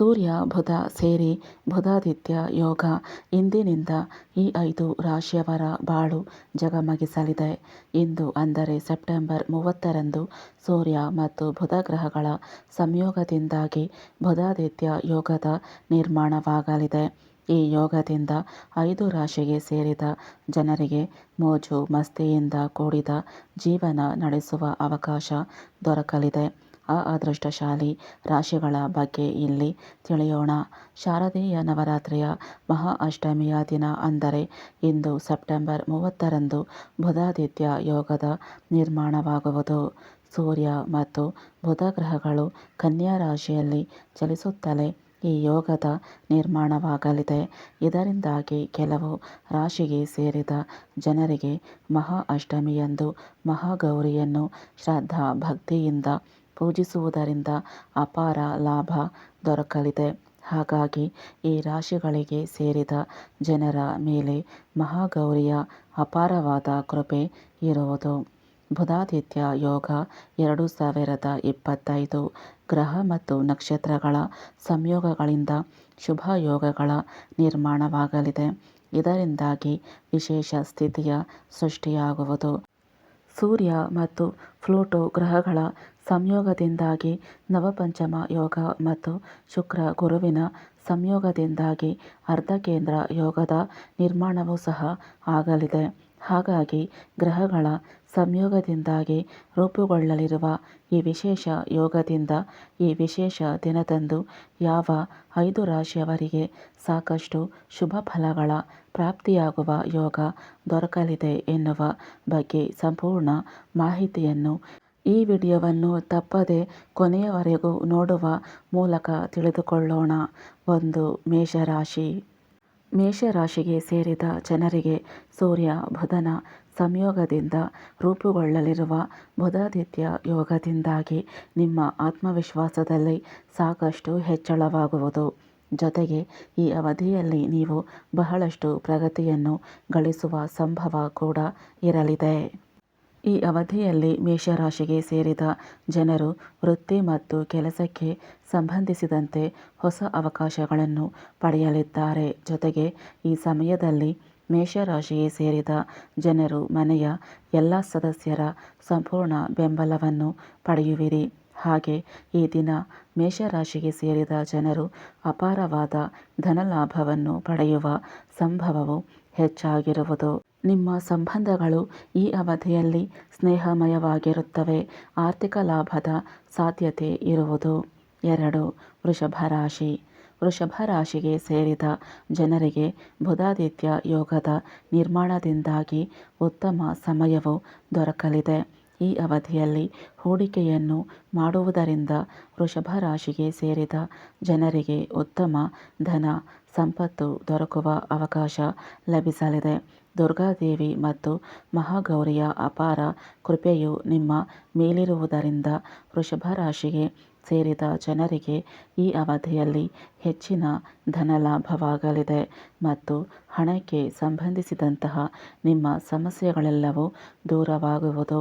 ಸೂರ್ಯ, ಬುಧ ಸೇರಿ ಬುಧಾದಿತ್ಯ ಯೋಗ ಇಂದಿನಿಂದ ಈ ಐದು ರಾಶಿಯವರ ಬಾಳು ಜಗಮಗಿಸಲಿದೆ. ಇಂದು ಅಂದರೆ ಸೆಪ್ಟೆಂಬರ್ ಮೂವತ್ತರಂದು ಸೂರ್ಯ ಮತ್ತು ಬುಧ ಗ್ರಹಗಳ ಸಂಯೋಗದಿಂದಾಗಿ ಬುಧಾದಿತ್ಯ ಯೋಗದ ನಿರ್ಮಾಣವಾಗಲಿದೆ. ಈ ಯೋಗದಿಂದ ಐದು ರಾಶಿಗೆ ಸೇರಿದ ಜನರಿಗೆ ಮೋಜು, ಮಸ್ತಿಯಿಂದ ಕೂಡಿದ ಜೀವನ ನಡೆಸುವ ಅವಕಾಶ ದೊರಕಲಿದೆ. ಆ ಅದೃಷ್ಟಶಾಲಿ ರಾಶಿಗಳ ಬಗ್ಗೆ ಇಲ್ಲಿ ತಿಳಿಯೋಣ. ಶಾರದೀಯ ನವರಾತ್ರಿಯ ಮಹಾ ಅಷ್ಟಮಿಯ ದಿನ ಅಂದರೆ ಇಂದು ಸೆಪ್ಟೆಂಬರ್ ಮೂವತ್ತರಂದು ಬುಧಾದಿತ್ಯ ಯೋಗದ ನಿರ್ಮಾಣವಾಗುವುದು. ಸೂರ್ಯ ಮತ್ತು ಬುಧ ಗ್ರಹಗಳು ಕನ್ಯಾ ರಾಶಿಯಲ್ಲಿ ಚಲಿಸುತ್ತಲೇ ಈ ಯೋಗದ ನಿರ್ಮಾಣವಾಗಲಿದೆ. ಇದರಿಂದಾಗಿ ಕೆಲವು ರಾಶಿಗೆ ಸೇರಿದ ಜನರಿಗೆ ಮಹಾ ಅಷ್ಟಮಿಯಂದು ಮಹಾಗೌರಿಯನ್ನು ಶ್ರದ್ಧಾ ಭಕ್ತಿಯಿಂದ ಪೂಜಿಸುವುದರಿಂದ ಅಪಾರ ಲಾಭ ದೊರಕಲಿದೆ. ಹಾಗಾಗಿ ಈ ರಾಶಿಗಳಿಗೆ ಸೇರಿದ ಜನರ ಮೇಲೆ ಮಹಾಗೌರಿಯ ಅಪಾರವಾದ ಕೃಪೆ ಇರುವುದು. ಬುಧಾದಿತ್ಯ ಯೋಗ ಎರಡು ಸಾವಿರದ ಇಪ್ಪತ್ತೈದು ಗ್ರಹ ಮತ್ತು ನಕ್ಷತ್ರಗಳ ಸಂಯೋಗಗಳಿಂದ ಶುಭ ಯೋಗಗಳ ನಿರ್ಮಾಣವಾಗಲಿದೆ. ಇದರಿಂದಾಗಿ ವಿಶೇಷ ಸ್ಥಿತಿಯ ಸೃಷ್ಟಿಯಾಗುವುದು. ಸೂರ್ಯ ಮತ್ತು ಪ್ಲೂಟೋ ಗ್ರಹಗಳ ಸಂಯೋಗದಿಂದಾಗಿ ನವಪಂಚಮ ಯೋಗ ಮತ್ತು ಶುಕ್ರ ಗುರುವಿನ ಸಂಯೋಗದಿಂದಾಗಿ ಅರ್ಧಕೇಂದ್ರ ಯೋಗದ ನಿರ್ಮಾಣವೂ ಸಹ ಆಗಲಿದೆ. ಹಾಗಾಗಿ ಗ್ರಹಗಳ ಸಂಯೋಗದಿಂದಾಗಿ ರೂಪುಗೊಳ್ಳಲಿರುವ ಈ ವಿಶೇಷ ಯೋಗದಿಂದ ಈ ವಿಶೇಷ ದಿನದಂದು ಯಾವ ಐದು ರಾಶಿಯವರಿಗೆ ಸಾಕಷ್ಟು ಶುಭ ಫಲಗಳ ಪ್ರಾಪ್ತಿಯಾಗುವ ಯೋಗ ದೊರಕಲಿದೆ ಎನ್ನುವ ಬಗ್ಗೆ ಸಂಪೂರ್ಣ ಮಾಹಿತಿಯನ್ನು ಈ ವಿಡಿಯೋವನ್ನು ತಪ್ಪದೆ ಕೊನೆಯವರೆಗೂ ನೋಡುವ ಮೂಲಕ ತಿಳಿದುಕೊಳ್ಳೋಣ. ಒಂದು ಮೇಷರಾಶಿ. ಮೇಷರಾಶಿಗೆ ಸೇರಿದ ಜನರಿಗೆ ಸೂರ್ಯ, ಬುಧನ ಸಂಯೋಗದಿಂದ ರೂಪುಗೊಳ್ಳಲಿರುವ ಬುಧಾದಿತ್ಯ ಯೋಗದಿಂದಾಗಿ ನಿಮ್ಮ ಆತ್ಮವಿಶ್ವಾಸದಲ್ಲಿ ಸಾಕಷ್ಟು ಹೆಚ್ಚಳವಾಗುವುದು. ಜೊತೆಗೆ ಈ ಅವಧಿಯಲ್ಲಿ ನೀವು ಬಹಳಷ್ಟು ಪ್ರಗತಿಯನ್ನು ಗಳಿಸುವ ಸಂಭವ ಕೂಡ ಇರಲಿದೆ. ಈ ಅವಧಿಯಲ್ಲಿ ಮೇಷರಾಶಿಗೆ ಸೇರಿದ ಜನರು ವೃತ್ತಿ ಮತ್ತು ಕೆಲಸಕ್ಕೆ ಸಂಬಂಧಿಸಿದಂತೆ ಹೊಸ ಅವಕಾಶಗಳನ್ನು ಪಡೆಯಲಿದ್ದಾರೆ. ಜೊತೆಗೆ ಈ ಸಮಯದಲ್ಲಿ ಮೇಷರಾಶಿಗೆ ಸೇರಿದ ಜನರು ಮನೆಯ ಎಲ್ಲ ಸದಸ್ಯರ ಸಂಪೂರ್ಣ ಬೆಂಬಲವನ್ನು ಪಡೆಯುವಿರಿ. ಹಾಗೆ ಈ ದಿನ ಮೇಷರಾಶಿಗೆ ಸೇರಿದ ಜನರು ಅಪಾರವಾದ ಧನಲಾಭವನ್ನು ಪಡೆಯುವ ಸಂಭವವು ಹೆಚ್ಚಾಗಿರುವುದು. ನಿಮ್ಮ ಸಂಬಂಧಗಳು ಈ ಅವಧಿಯಲ್ಲಿ ಸ್ನೇಹಮಯವಾಗಿರುತ್ತವೆ. ಆರ್ಥಿಕ ಲಾಭದ ಸಾಧ್ಯತೆ ಇರುವುದು. ಎರಡು, ವೃಷಭ ರಾಶಿ. ವೃಷಭ ರಾಶಿಗೆ ಸೇರಿದ ಜನರಿಗೆ ಬುಧಾದಿತ್ಯ ಯೋಗದ ನಿರ್ಮಾಣದಿಂದಾಗಿ ಉತ್ತಮ ಸಮಯವು ದೊರಕಲಿದೆ. ಈ ಅವಧಿಯಲ್ಲಿ ಹೂಡಿಕೆಯನ್ನು ಮಾಡುವುದರಿಂದ ವೃಷಭ ರಾಶಿಗೆ ಸೇರಿದ ಜನರಿಗೆ ಉತ್ತಮ ಧನ, ಸಂಪತ್ತು ದೊರಕುವ ಅವಕಾಶ ಲಭಿಸಲಿದೆ. ದುರ್ಗಾದೇವಿ ಮತ್ತು ಮಹಾಗೌರಿಯ ಅಪಾರ ಕೃಪೆಯು ನಿಮ್ಮ ಮೇಲಿರುವುದರಿಂದ ವೃಷಭ ರಾಶಿಗೆ ಸೇರಿದ ಜನರಿಗೆ ಈ ಅವಧಿಯಲ್ಲಿ ಹೆಚ್ಚಿನ ಧನಲಾಭವಾಗಲಿದೆ ಮತ್ತು ಹಣಕ್ಕೆ ಸಂಬಂಧಿಸಿದಂತಹ ನಿಮ್ಮ ಸಮಸ್ಯೆಗಳೆಲ್ಲವೂ ದೂರವಾಗುವುದು.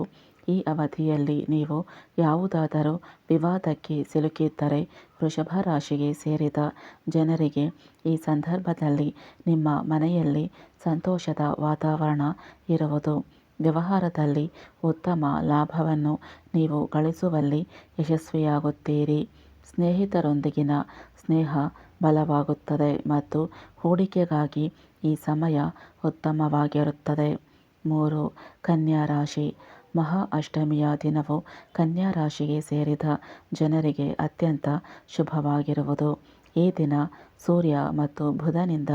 ಈ ಅವಧಿಯಲ್ಲಿ ನೀವು ಯಾವುದಾದರೂ ವಿವಾದಕ್ಕೆ ಸಿಲುಕಿದ್ದರೆ ವೃಷಭ ರಾಶಿಗೆ ಸೇರಿದ ಜನರಿಗೆ ಈ ಸಂದರ್ಭದಲ್ಲಿ ನಿಮ್ಮ ಮನೆಯಲ್ಲಿ ಸಂತೋಷದ ವಾತಾವರಣ ಇರುವುದು. ವ್ಯವಹಾರದಲ್ಲಿ ಉತ್ತಮ ಲಾಭವನ್ನು ನೀವು ಗಳಿಸುವಲ್ಲಿ ಯಶಸ್ವಿಯಾಗುತ್ತೀರಿ. ಸ್ನೇಹಿತರೊಂದಿಗಿನ ಸ್ನೇಹ ಬಲವಾಗುತ್ತದೆ ಮತ್ತು ಹೂಡಿಕೆಗಾಗಿ ಈ ಸಮಯ ಉತ್ತಮವಾಗಿರುತ್ತದೆ. ಮೂರು, ಕನ್ಯಾ ರಾಶಿ. ಮಹಾ ಅಷ್ಟಮಿಯ ದಿನವು ಕನ್ಯಾ ರಾಶಿಗೆ ಸೇರಿದ ಜನರಿಗೆ ಅತ್ಯಂತ ಶುಭವಾಗಿರುವುದು. ಈ ದಿನ ಸೂರ್ಯ ಮತ್ತು ಬುಧನಿಂದ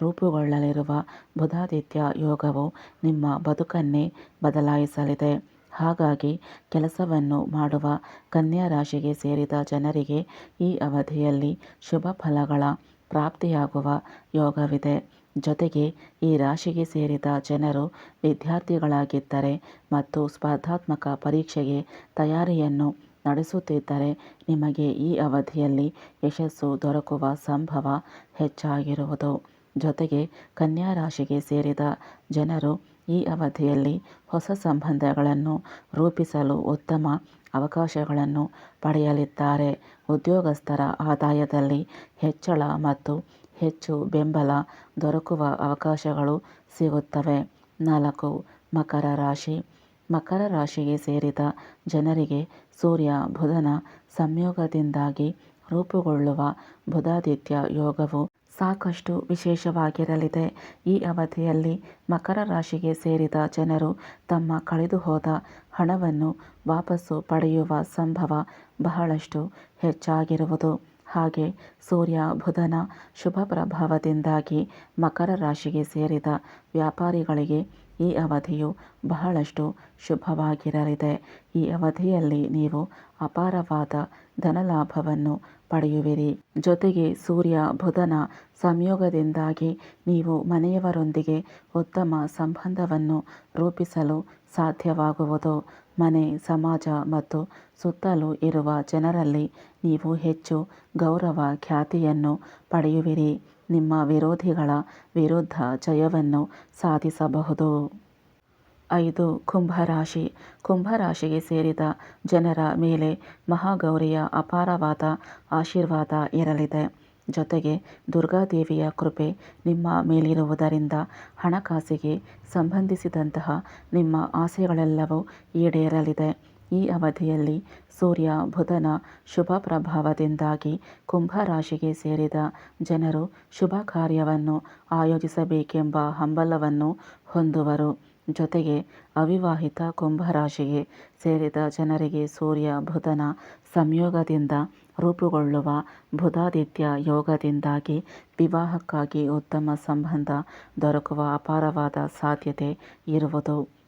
ರೂಪುಗೊಳ್ಳಲಿರುವ ಬುಧಾದಿತ್ಯ ಯೋಗವು ನಿಮ್ಮ ಬದುಕನ್ನೇ ಬದಲಾಯಿಸಲಿದೆ. ಹಾಗಾಗಿ ಕೆಲಸವನ್ನು ಮಾಡುವ ಕನ್ಯಾ ರಾಶಿಗೆ ಸೇರಿದ ಜನರಿಗೆ ಈ ಅವಧಿಯಲ್ಲಿ ಶುಭ ಫಲಗಳ ಪ್ರಾಪ್ತಿಯಾಗುವ ಯೋಗವಿದೆ. ಜೊತೆಗೆ ಈ ರಾಶಿಗೆ ಸೇರಿದ ಜನರು ವಿದ್ಯಾರ್ಥಿಗಳಾಗಿದ್ದರೆ ಮತ್ತು ಸ್ಪರ್ಧಾತ್ಮಕ ಪರೀಕ್ಷೆಗೆ ತಯಾರಿಯನ್ನು ನಡೆಸುತ್ತಿದ್ದರೆ ನಿಮಗೆ ಈ ಅವಧಿಯಲ್ಲಿ ಯಶಸ್ಸು ದೊರಕುವ ಸಂಭವ ಹೆಚ್ಚಾಗಿರುವುದು. ಜೊತೆಗೆ ಕನ್ಯಾ ರಾಶಿಗೆ ಸೇರಿದ ಜನರು ಈ ಅವಧಿಯಲ್ಲಿ ಹೊಸ ಸಂಬಂಧಗಳನ್ನು ರೂಪಿಸಲು ಉತ್ತಮ ಅವಕಾಶಗಳನ್ನು ಪಡೆಯಲಿದ್ದಾರೆ. ಉದ್ಯೋಗಸ್ಥರ ಆದಾಯದಲ್ಲಿ ಹೆಚ್ಚಳ ಮತ್ತು ಹೆಚ್ಚು ಬೆಂಬಲ ದೊರಕುವ ಅವಕಾಶಗಳು ಸಿಗುತ್ತವೆ. ನಾಲ್ಕು, ಮಕರ ರಾಶಿ. ಮಕರ ರಾಶಿಗೆ ಸೇರಿದ ಜನರಿಗೆ ಸೂರ್ಯ, ಬುಧನ ಸಂಯೋಗದಿಂದಾಗಿ ರೂಪುಗೊಳ್ಳುವ ಬುಧಾದಿತ್ಯ ಯೋಗವು ಸಾಕಷ್ಟು ವಿಶೇಷವಾಗಿರಲಿದೆ. ಈ ಅವಧಿಯಲ್ಲಿ ಮಕರ ರಾಶಿಗೆ ಸೇರಿದ ಜನರು ತಮ್ಮ ಕಳೆದುಹೋದ ಹಣವನ್ನು ವಾಪಸ್ಸು ಪಡೆಯುವ ಸಂಭವ ಬಹಳಷ್ಟು ಹೆಚ್ಚಾಗಿರುವುದು. ಹಾಗೆ ಸೂರ್ಯ ಬುಧನ ಶುಭ ಪ್ರಭಾವದಿಂದಾಗಿ ಮಕರ ರಾಶಿಗೆ ಸೇರಿದ ವ್ಯಾಪಾರಿಗಳಿಗೆ ಈ ಅವಧಿಯು ಬಹಳಷ್ಟು ಶುಭವಾಗಿರಲಿದೆ. ಈ ಅವಧಿಯಲ್ಲಿ ನೀವು ಅಪಾರವಾದ ಧನಲಾಭವನ್ನು ಪಡೆಯುವಿರಿ. ಜೊತೆಗೆ ಸೂರ್ಯ ಬುಧನ ಸಂಯೋಗದಿಂದಾಗಿ ನೀವು ಮನೆಯವರೊಂದಿಗೆ ಉತ್ತಮ ಸಂಬಂಧವನ್ನು ರೂಪಿಸಲು ಸಾಧ್ಯವಾಗುವುದು. ಮನೆ, ಸಮಾಜ ಮತ್ತು ಸುತ್ತಲೂ ಇರುವ ಜನರಲ್ಲಿ ನೀವು ಹೆಚ್ಚು ಗೌರವ ಖ್ಯಾತಿಯನ್ನು ಪಡೆಯುವಿರಿ. ನಿಮ್ಮ ವಿರೋಧಿಗಳ ವಿರುದ್ಧ ಜಯವನ್ನು ಸಾಧಿಸಬಹುದು. ಐದು, ಕುಂಭರಾಶಿ. ಕುಂಭರಾಶಿಗೆ ಸೇರಿದ ಜನರ ಮೇಲೆ ಮಹಾಗೌರಿಯ ಅಪಾರವಾದ ಆಶೀರ್ವಾದ ಇರಲಿದೆ. ಜೊತೆಗೆ ದುರ್ಗಾದೇವಿಯ ಕೃಪೆ ನಿಮ್ಮ ಮೇಲಿರುವುದರಿಂದ ಹಣಕಾಸಿಗೆ ಸಂಬಂಧಿಸಿದಂತಹ ನಿಮ್ಮ ಆಸೆಗಳೆಲ್ಲವೂ ಈಡೇರಲಿದೆ. ಈ ಅವಧಿಯಲ್ಲಿ ಸೂರ್ಯ ಬುಧನ ಶುಭ ಪ್ರಭಾವದಿಂದಾಗಿ ಕುಂಭರಾಶಿಗೆ ಸೇರಿದ ಜನರು ಶುಭ ಕಾರ್ಯವನ್ನು ಆಯೋಜಿಸಬೇಕೆಂಬ ಹಂಬಲವನ್ನು ಹೊಂದುವರು. ಜೊತೆಗೆ ಅವಿವಾಹಿತ ಕುಂಭರಾಶಿಗೆ ಸೇರಿದ ಜನರಿಗೆ ಸೂರ್ಯ ಬುಧನ ಸಂಯೋಗದಿಂದ ರೂಪುಗೊಳ್ಳುವ ಬುಧಾದಿತ್ಯ ಯೋಗದಿಂದಾಗಿ ವಿವಾಹಕ್ಕಾಗಿ ಉತ್ತಮ ಸಂಬಂಧ ದೊರಕುವ ಅಪಾರವಾದ ಸಾಧ್ಯತೆ ಇರುವುದು.